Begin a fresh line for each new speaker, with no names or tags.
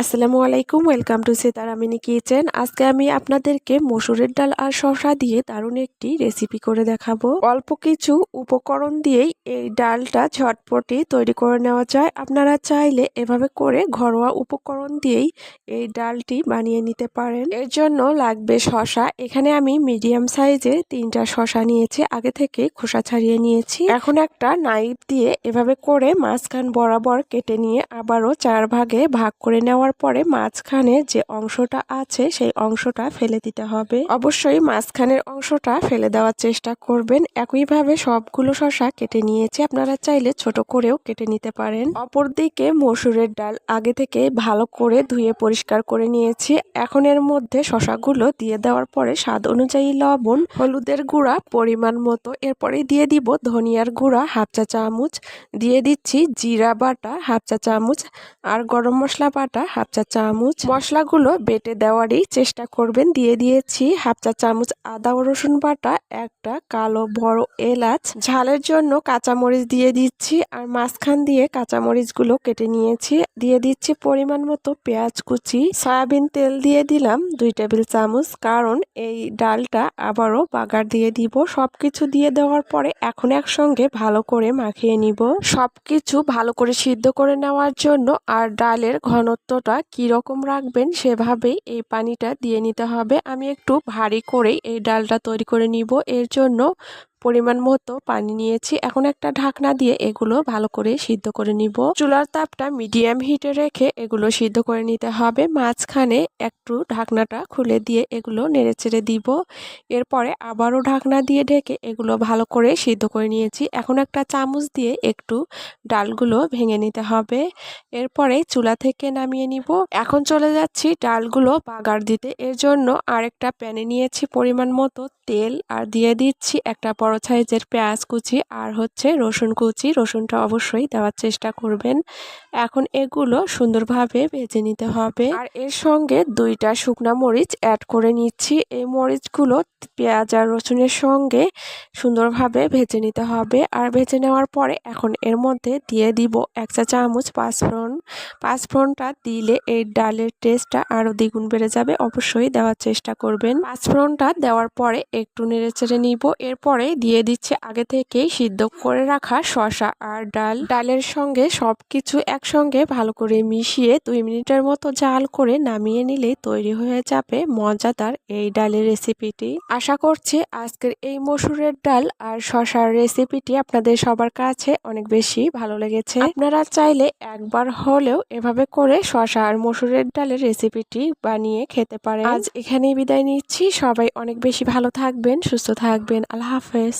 আসসালামু আলাইকুম, welcome to সেতার আমিনি কিচেন। আজকে আমি আপনাদেরকে মসুরের ডাল আর শসা দিয়ে দারুণ একটি রেসিপি করে দেখাবো। অল্প কিছু উপকরণ দিয়েই এই ডালটা ঝটপটি তৈরি করে নেওয়া যায়। আপনারা চাইলে এভাবে করে ঘরোয়া উপকরণ দিয়েই এই ডালটি বানিয়ে নিতে পারেন। এর জন্য লাগবে শসা। এখানে আমি মিডিয়াম সাইজে তিনটা শসা নিয়েছি, আগে থেকে খোসা ছাড়িয়ে নিয়েছি। এখন একটা নাইফ দিয়ে এভাবে করে মাঝখান বরাবর কেটে নিয়ে আবারও চার ভাগে ভাগ করে নেওয়ার পরে মাঝখানে যে অংশটা আছে সেই অংশটা ফেলে দিতে হবে। অবশ্যই মাঝখানের অংশটা ফেলে দেওয়ার চেষ্টা করবেন। একইভাবে সবগুলো শশা কেটে নিয়েছি। আপনারা চাইলে ছোট করেও কেটে নিতে পারেন। অপরদিকে মসুরের ডাল আগে থেকে ভালো করে ধুয়ে পরিষ্কার করে নিয়েছি। এখন এর মধ্যে শশাগুলো দিয়ে দেওয়ার পরে স্বাদ অনুযায়ী লবণ, হলুদের গুঁড়া পরিমাণ মতো। এরপরে দিয়ে দিব ধনিয়ার গুঁড়া হাফ চা চামচ। দিয়ে দিচ্ছি জিরা বাটা, হাফ চা চামচ। আর গরম মশলা বাটা হাফ চা চামচ। মশলাগুলো বেটে দেওয়ারই চেষ্টা করবেন। দিয়ে দিয়েছি হাফ চা চামচ আদা ও রসুন বাটা, একটা কালো বড় এলাচ। ঝালের জন্য কাঁচামরিচ দিয়ে দিচ্ছি আর মাঝখান দিয়ে কাঁচামরিচগুলো কেটে নিয়েছি। দিয়ে দিচ্ছি পরিমাণ মতো পেঁয়াজ কুচি। সয়াবিন তেল দিয়ে দিলাম দুই টেবিল চামচ। কারণ এই ডালটা আবারও বাগার দিয়ে দিব। সবকিছু দিয়ে দেওয়ার পরে এখন একসঙ্গে ভালো করে মাখিয়ে নিব। সবকিছু ভালো করে সিদ্ধ করে নেওয়ার জন্য আর ডালের ঘনত্বটা কীরকম রাখবেন সেভাবেই এই পানিটা দিয়ে নিতে হবে। আমি একটু ভারী করেই এই ডালটা তৈরি করে নিব। এর জন্য পরিমাণ মতো পানি নিয়েছি। এখন একটা ঢাকনা দিয়ে এগুলো ভালো করে সিদ্ধ করে নিব। চুলার তাপটা মিডিয়াম হিটে রেখে এগুলো সিদ্ধ করে নিতে হবে। মাঝখানে একটু ঢাকনাটা খুলে দিয়ে এগুলো নেড়ে চেড়ে দিব। এরপরে আবারও ঢাকনা দিয়ে ঢেকে এগুলো ভালো করে সিদ্ধ করে নিয়েছি। এখন একটা চামচ দিয়ে একটু ডালগুলো ভেঙে নিতে হবে। এরপরে চুলা থেকে নামিয়ে নিব। এখন চলে যাচ্ছি ডালগুলো বাগার দিতে। এর জন্য আরেকটা প্যানে নিয়েছি পরিমাণ মতো তেল। আর দিয়ে দিচ্ছি একটা বড় সাইজের পেঁয়াজ কুচি আর হচ্ছে রসুন কুচি রসুনটা অবশ্যই দেওয়ার চেষ্টা করবেন। এখন এগুলো সুন্দরভাবে ভেজে নিতে হবে। আর এর সঙ্গে দুইটা শুকনা মরিচ অ্যাড করে নিচ্ছি। এই মরিচগুলো পেঁয়াজ আর রসুনের সঙ্গে সুন্দরভাবে ভেজে নিতে হবে। আর ভেজে নেওয়ার পরে এখন এর মধ্যে দিয়ে দিব এক চা চামচ পাঁচফোড়ন। পাঁচফোড়নটা দিলে এই ডালের টেস্টটা আরও দ্বিগুণ বেড়ে যাবে। অবশ্যই দেওয়ার চেষ্টা করবেন। পাঁচফোড়নটা দেওয়ার পরে একটু নেড়ে চেড়ে নিব। এরপরে দিয়ে দিচ্ছে আগে থেকেই সিদ্ধ করে রাখা শশা আর ডাল। ডালের সঙ্গে সব কিছু একসঙ্গে ভালো করে মিশিয়ে দুই মিনিটের মতো জাল করে নামিয়ে নিলে তৈরি হয়ে যাবে মজাদার এই ডালের রেসিপিটি। আশা করছি আজকের এই মসুরের ডাল আর শশার রেসিপিটি আপনাদের সবার কাছে অনেক বেশি ভালো লেগেছে। আপনারা চাইলে একবার হলেও এভাবে করে শশা আর মসুরের ডালের রেসিপিটি বানিয়ে খেতে পারেন। আজ এখানেই বিদায় নিচ্ছি। সবাই অনেক বেশি ভালো থাকবেন, সুস্থ থাকবেন। আল্লাহ হাফেজ।